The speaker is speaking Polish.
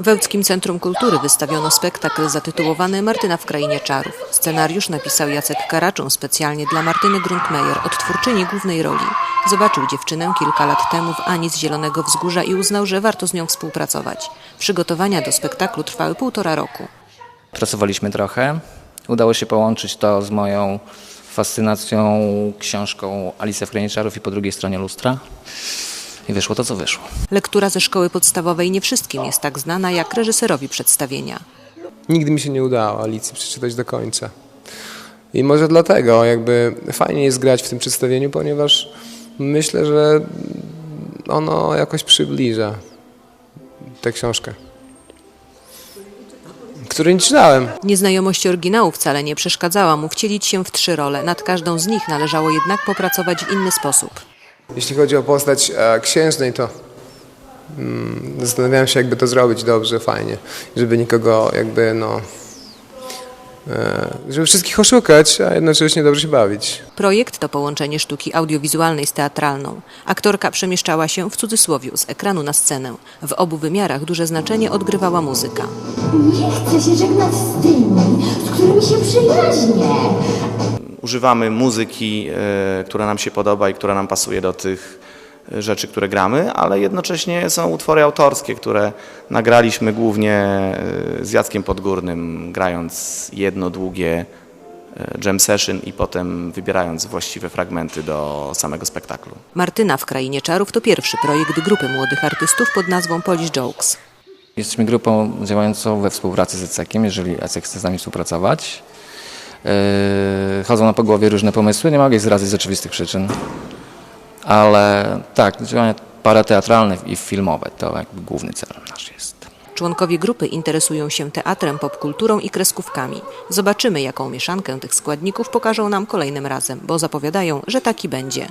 W Ełckim Centrum Kultury wystawiono spektakl zatytułowany Martyna w Krainie Czarów. Scenariusz napisał Jacek Karaczun specjalnie dla Martyny Grundmeyer, odtwórczyni głównej roli. Zobaczył dziewczynę kilka lat temu w Ani z Zielonego Wzgórza i uznał, że warto z nią współpracować. Przygotowania do spektaklu trwały półtora roku. Pracowaliśmy trochę. Udało się połączyć to z moją fascynacją książką Alicja w Krainie Czarów i po drugiej stronie lustra. I wyszło to, co wyszło. Lektura ze szkoły podstawowej nie wszystkim jest tak znana jak reżyserowi przedstawienia. Nigdy mi się nie udało Alicji przeczytać do końca. I może dlatego jakby fajnie jest grać w tym przedstawieniu, ponieważ myślę, że ono jakoś przybliża tę książkę, której nie czytałem. Nieznajomość oryginału wcale nie przeszkadzała mu wcielić się w trzy role. Nad każdą z nich należało jednak popracować w inny sposób. Jeśli chodzi o postać e, księżnej, to mm, zastanawiałem się, jakby to zrobić dobrze, fajnie, żeby nikogo jakby, no, e, żeby wszystkich oszukać, a jednocześnie dobrze się bawić. Projekt to połączenie sztuki audiowizualnej z teatralną. Aktorka przemieszczała się w cudzysłowie z ekranu na scenę. W obu wymiarach duże znaczenie odgrywała muzyka. Nie chcę się żegnać z tymi, z którymi się przyjaźnię. Używamy muzyki, e, która nam się podoba i która nam pasuje do tych e, rzeczy, które gramy, ale jednocześnie są utwory autorskie, które nagraliśmy głównie e, z Jackiem Podgórnym, grając jedno długie jam session i potem wybierając właściwe fragmenty do samego spektaklu. Martyna w Krainie Czarów to pierwszy projekt grupy młodych artystów pod nazwą Polish Jokes. Jesteśmy grupą działającą we współpracy z ECEK-iem, jeżeli ECEK chce z nami współpracować. Yy, chodzą na po głowie różne pomysły, nie mogę ich zrazić z oczywistych przyczyn. Ale tak, działania parateatralne i filmowe to jakby główny cel nasz jest. Członkowie grupy interesują się teatrem, popkulturą i kreskówkami. Zobaczymy, jaką mieszankę tych składników pokażą nam kolejnym razem, bo zapowiadają, że taki będzie.